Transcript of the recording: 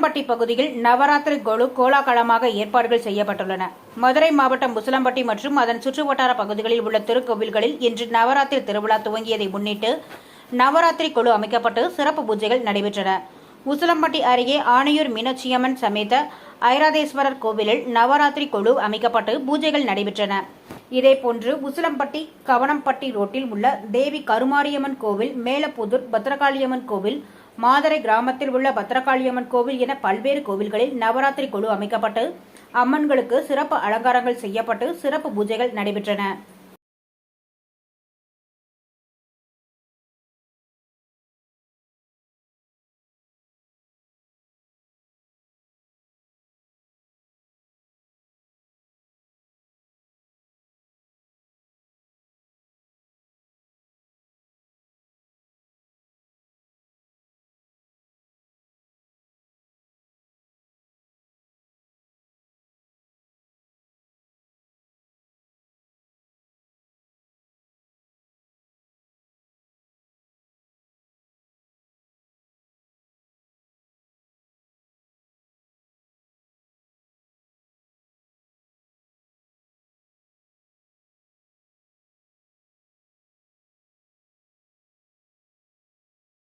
முசலம்பட்டி பகுதியில் நவராத்திரி கொலு கோலாகலமாக ஏற்பாடுகள் செய்யப்பட்டுள்ளன. மதுரை மாவட்டம் முசலம்பட்டி மற்றும் அதன் சுற்றுவட்டார பகுதிகளில் உள்ள திருக்கோவில்களில் இன்று நவராத்திரி திருவிழா துவங்கியதை முன்னிட்டு நவராத்திரி குழு அமைக்கப்பட்டு சிறப்பு பூஜைகள் நடைபெற்றன. உசிலம்பட்டி அருகே ஆணையூர் மீனாட்சியம்மன் சமேத ஐராதேஸ்வரர் கோவிலில் நவராத்திரி குழு அமைக்கப்பட்டு பூஜைகள் நடைபெற்றன. இதேபோன்று உசிலம்பட்டி கவனம்பட்டி ரோட்டில் உள்ள தேவி கருமாரியம்மன் கோவில் மேலப்புதூர் பத்ரகாளியம்மன் கோவில் மாதரை கிராமத்தில் உள்ள பத்ரகாளியம்மன் கோவில் என பல்வேறு கோவில்களில் நவராத்திரி குழு அமைக்கப்பட்டு அம்மன்களுக்கு சிறப்பு அலங்காரங்கள் செய்யப்பட்டு சிறப்பு பூஜைகள் நடைபெற்றன.